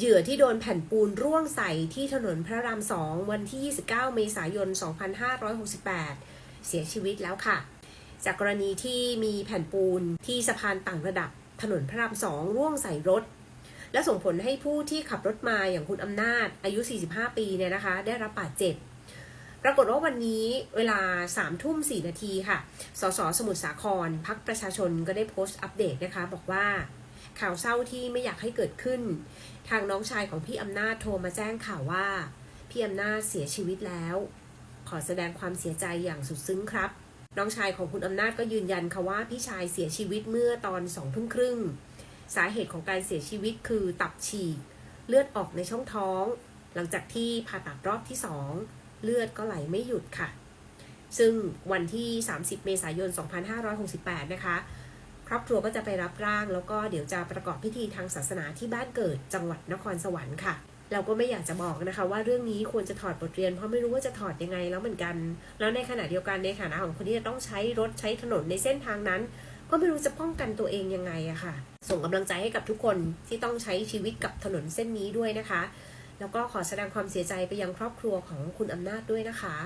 เหยื่อที่โดนแผ่นปูนร่วงใส่ที่ถนนพระรามสองวันที่ 29 เมษายน 2568 เสียชีวิตแล้วค่ะ จากกรณีที่มีแผ่นปูนที่สะพานต่างระดับถนนพระรามสองร่วงใส่รถ และส่งผลให้ผู้ที่ขับรถมาอย่างคุณอำนาจอายุ 45 ปีเนี่ยนะคะ ได้รับบาดเจ็บ ปรากฏว่าวันนี้เวลา3ทุ่ม4นาทีค่ะ สสสมุทรสาครพักประชาชนก็ได้โพสต์อัปเดตนะคะ บอกว่า ข่าวเศร้าที่ไม่อยากให้เกิดขึ้น ทางน้องชายของพี่อำนาจโทรมาแจ้งข่าวว่า พี่อำนาจเสียชีวิตแล้ว ขอแสดงความเสียใจอย่างสุดซึ้งครับ น้องชายของคุณอำนาจก็ยืนยันค่ะว่าพี่ชายเสียชีวิตเมื่อตอนสองทุ่มครึ่ง สาเหตุของการเสียชีวิตคือตับฉีก เลือดออกในช่องท้อง หลังจากที่ผ่าตัดรอบที่สองเลือดก็ไหลไม่หยุดค่ะ ซึ่งวันที่ 30 เมษายน 2568 นะคะ ครอบครัวก็จะไปรับร่าง แล้วก็เดี๋ยวจะประกอบพิธีทางศาสนาที่บ้านเกิดจังหวัดนครสวรรค์ค่ะเราก็ไม่อยากจะบอกนะคะว่าเรื่องนี้ควรจะถอดบทเรียนเพราะไม่รู้ว่าจะถอดยังไงแล้วเหมือนกัน แล้วในขณะเดียวกันในฐานะของคนที่จะต้องใช้รถใช้ถนนในเส้นทางนั้น ก็ไม่รู้จะป้องกันตัวเองยังไงอะค่ะ ส่งกำลังใจให้กับทุกคนที่ต้องใช้ชีวิตกับถนนเส้นนี้ด้วยนะคะ แล้วก็ขอแสดงความเสียใจไปยังครอบครัวของคุณอำนาจด้วยนะคะ